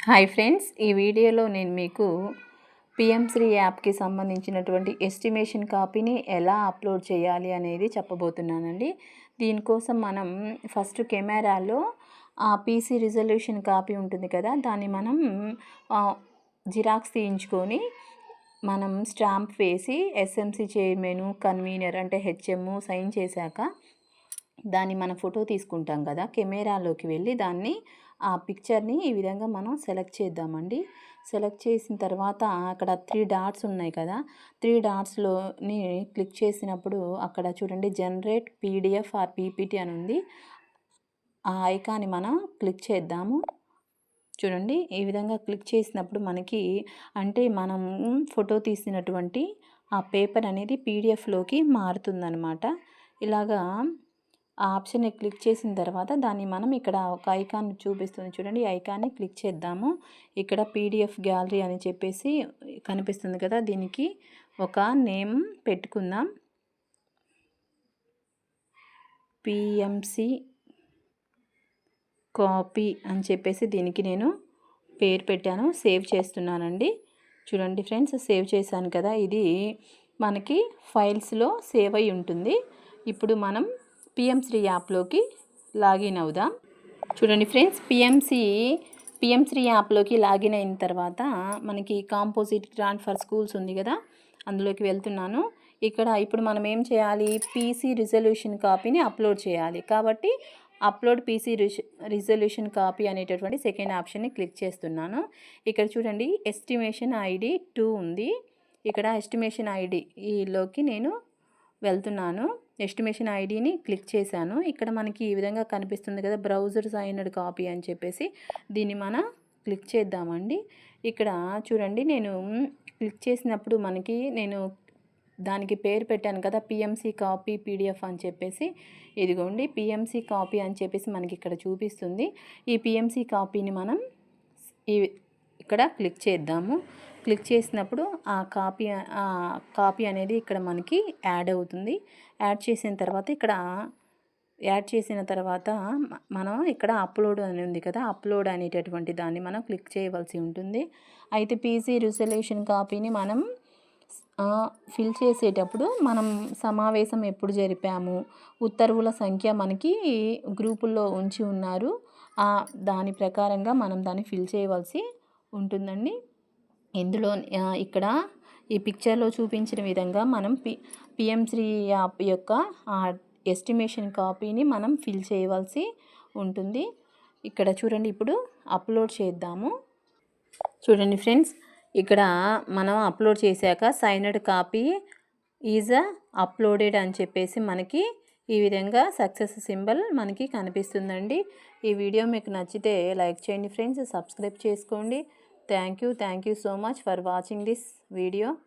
Hi friends ఈ వీడియోలో నేను మీకు పిఎంశ్రీ యాప్కి సంబంధించినటువంటి ఎస్టిమేషన్ కాపీని ఎలా అప్లోడ్ చేయాలి అనేది చెప్పబోతున్నానండి. దీనికోసం మనం ఫస్ట్ కెమెరాలో ఆ పీసీ రిజల్యూషన్ కాపీ ఉంటుంది కదా దాన్ని మనం జిరాక్స్ తీయించుకొని మనం స్టాంప్ వేసి ఎస్ఎంసి చైర్మన్ కన్వీనర్ అంటే హెచ్ఎం సైన్ చేశాక దాన్ని మన ఫోటో తీసుకుంటాం కదా కెమెరాలోకి వెళ్ళి దాన్ని ఆ పిక్చర్ని ఈ విధంగా మనం సెలెక్ట్ చేద్దామండి. సెలెక్ట్ చేసిన తర్వాత అక్కడ త్రీ డాట్స్ ఉన్నాయి కదా త్రీ డాట్స్లోని క్లిక్ చేసినప్పుడు అక్కడ చూడండి జనరేట్ పీడిఎఫ్ ఆర్ పీపీటీ అని ఉంది. ఆ ఐకాన్ని మనం క్లిక్ చేద్దాము. చూడండి ఈ విధంగా క్లిక్ చేసినప్పుడు మనకి అంటే మనం ఫోటో తీసినటువంటి ఆ పేపర్ అనేది పీడిఎఫ్లోకి మారుతుందనమాట ఇలాగా ఆ ఆప్షన్ని క్లిక్ చేసిన తర్వాత దాన్ని మనం ఇక్కడ ఒక ఐకాన్ చూపిస్తుంది. చూడండి ఈ ఐకాన్ని క్లిక్ చేద్దాము. ఇక్కడ పీడిఎఫ్ గ్యాలరీ అని చెప్పేసి కనిపిస్తుంది కదా దీనికి ఒక నేమ్ పెట్టుకుందాం. పిఎంసి కాపీ అని చెప్పేసి దీనికి నేను పేరు పెట్టాను. సేవ్ చేస్తున్నానండి. చూడండి ఫ్రెండ్స్ సేవ్ చేశాను కదా. ఇది మనకి ఫైల్స్లో సేవ్ అయి ఉంటుంది. ఇప్పుడు మనం పిఎంశ్రీ యాప్లోకి లాగిన్ అవుదాం. చూడండి ఫ్రెండ్స్ పిఎంసి పిఎంశ్రీ యాప్లోకి లాగిన్ అయిన తర్వాత మనకి కాంపోజిట్ గ్రాంట్ ఫర్ స్కూల్స్ ఉంది కదా అందులోకి వెళ్తున్నాను. ఇక్కడ ఇప్పుడు మనం ఏం చేయాలి? పీసీ రిజల్యూషన్ కాపీని అప్లోడ్ చేయాలి. కాబట్టి అప్లోడ్ పీసీ రిజల్యూషన్ కాపీ అనేటటువంటి సెకండ్ ఆప్షన్ని క్లిక్ చేస్తున్నాను. ఇక్కడ చూడండి ఎస్టిమేషన్ ఐడి టూ ఉంది. ఇక్కడ ఎస్టిమేషన్ ఐడి ఈలోకి నేను వెళ్తున్నాను. ఎస్టిమేషన్ ఐడిని క్లిక్ చేశాను. ఇక్కడ మనకి ఈ విధంగా కనిపిస్తుంది కదా బ్రౌజర్ సైన్డ్ కాపీ అని చెప్పేసి. దీన్ని మన క్లిక్ చేద్దామండి. ఇక్కడ చూడండి నేను క్లిక్ చేసినప్పుడు మనకి నేను దానికి పేరు పెట్టాను కదా పిఎంసి కాపీ పీడిఎఫ్ అని చెప్పేసి. ఇదిగోండి పిఎంసి కాపీ అని చెప్పేసి మనకి ఇక్కడ చూపిస్తుంది. ఈ పిఎంసీ కాపీని మనం ఈ ఇక్కడ క్లిక్ చేద్దాము. క్లిక్ చేసినప్పుడు ఆ కాపీ ఆ కాపీ అనేది ఇక్కడ మనకి యాడ్ అవుతుంది. యాడ్ చేసిన తర్వాత ఇక్కడ యాడ్ చేసిన తర్వాత మనం ఇక్కడ అప్లోడ్ అని ఉంది కదా అప్లోడ్ అనేటటువంటి దాన్ని మనం క్లిక్ చేయవలసి ఉంటుంది. అయితే పీసీ రిజల్యూషన్ కాపీని మనం ఫిల్ చేసేటప్పుడు మనం సమావేశం ఎప్పుడు జరిపాము ఉత్తర్వుల సంఖ్య మనకి గ్రూపుల్లో ఉంచి ఉన్నారు దాని ప్రకారంగా మనం దాన్ని ఫిల్ చేయవలసి ఉంటుందండి. ఇందులో ఇక్కడ ఈ పిక్చర్లో చూపించిన విధంగా మనం పి పిఎంశ్రీ యాప్ యొక్క ఎస్టిమేషన్ కాపీని మనం ఫిల్ చేయవలసి ఉంటుంది. ఇక్కడ చూడండి ఇప్పుడు అప్లోడ్ చేద్దాము. చూడండి ఫ్రెండ్స్ ఇక్కడ మనం అప్లోడ్ చేశాక సైనడ్ కాపీ ఈజ్ అప్లోడెడ్ అని చెప్పేసి మనకి ఈ విధంగా సక్సెస్ సింబల్ మనకి కనిపిస్తుందండి. ఈ వీడియో మీకు నచ్చితే లైక్ చేయండి ఫ్రెండ్స్ సబ్స్క్రైబ్ చేసుకోండి. Thank you. Thank you so much for watching this video.